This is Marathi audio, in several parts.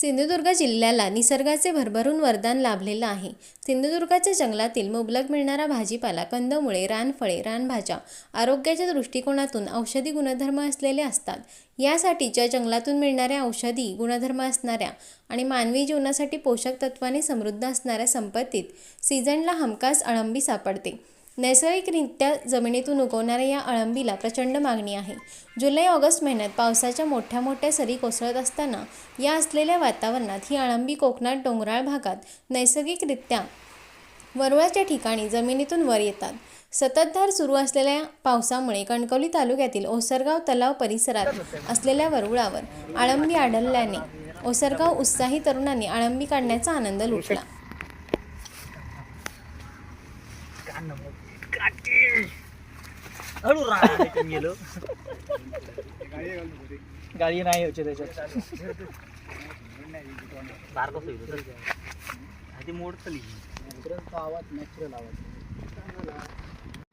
सिंधुदुर्ग जिल्ह्याला निसर्गाचे भरभरून वरदान लाभलेलं आहे. सिंधुदुर्गाच्या जंगलातील मुबलक मिळणारा भाजीपाला कंदमुळे रानफळे रानभाज्या आरोग्याच्या दृष्टिकोनातून औषधी गुणधर्म असलेले असतात. यासाठीच्या जंगलातून मिळणाऱ्या औषधी गुणधर्म असणाऱ्या आणि मानवी जीवनासाठी पोषक तत्वाने समृद्ध असणाऱ्या संपत्तीत सीझनला हमखास अळंबी सापडते. नैसर्गिकरित्या जमिनीतून उगवणाऱ्या या अळंबीला प्रचंड मागणी आहे. जुलै ऑगस्ट महिन्यात पावसाच्या मोठ्या मोठ्या सरी कोसळत असताना या असलेल्या वातावरणात ही अळंबी कोकणात डोंगराळ भागात नैसर्गिकरित्या वरवळच्या ठिकाणी जमिनीतून वर येतात. सततधार सुरू असलेल्या पावसामुळे कणकवली तालुक्यातील ओसरगाव तलाव परिसरात असलेल्या वरुळावर आळंबी आढळल्याने ओसरगाव उत्साही तरुणांनी आळंबी काढण्याचा आनंद लुटला. हळू गेलो. गाडी नाही होते. त्याच्यात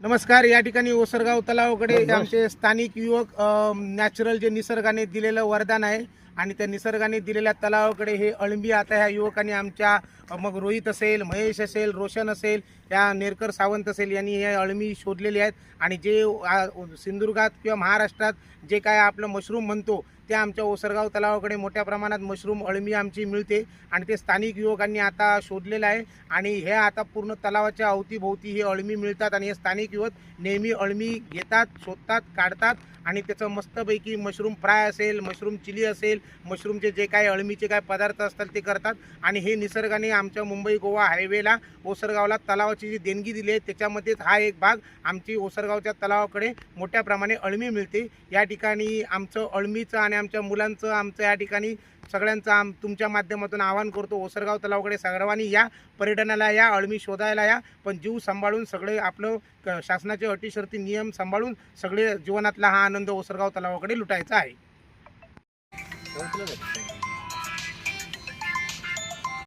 नमस्कार या ठिकाणी ओसरगाव तलावाकडे आमचे स्थानिक युवक नॅचरल जे निसर्गाने दिलेलं वरदान आहे आणि त्या निसर्गाने दिलेल्या तलावाकडे हे अळंबी आता ह्या युवकांनी आमच्या मग रोहित असेल महेश असेल रोशन असेल या नेरकर सावंत असेल यांनी हे अळमी शोधलेली आहेत. आणि जे सिंधुदुर्गात किंवा महाराष्ट्रात जे काय आपलं मशरूम म्हणतो ते आमच्या ओसरगाव तलावाकडे मोठ्या प्रमाणात मशरूम अळमी आमची मिळते. आणि ते स्थानिक युवकांनी आता शोधलेलं आहे. आणि हे आता पूर्ण तलावाच्या अवतीभोवती हे अळमी मिळतात. आणि हे स्थानिक युवक नेहमी अळमी घेतात शोधतात काढतात. आणि त्याचं मस्तपैकी मशरूम फ्राय असेल मशरूम चिली असेल मशरूमचे जे काय अळमीचे काय पदार्थ असतात ते करतात. आणि हे निसर्गाने आमच्या मुंबई गोवा हायवेला ओसरगावला तलावाची जी देणगी दिली आहे त्याच्यामध्येच हा एक भाग आमची ओसरगावच्या तलावाकडे मोठ्या प्रमाणे अळमी मिळते. या ठिकाणी आमचं अळमीचं आणि आमच्या मुलांचं आमचं या ठिकाणी सगळ्यांचं आम तुमच्या माध्यमातून आवाहन करतो ओसरगाव तलावाकडे सर्वांनी या पर्यटनाला या अळमी शोधायला या. पण जीव सांभाळून सगळे आपलं क- शासनाचे अटी शर्ती नियम सांभाळून सगळे जीवनातला हा आनंद ओसरगाव तलावाकडे लुटायचा आहे.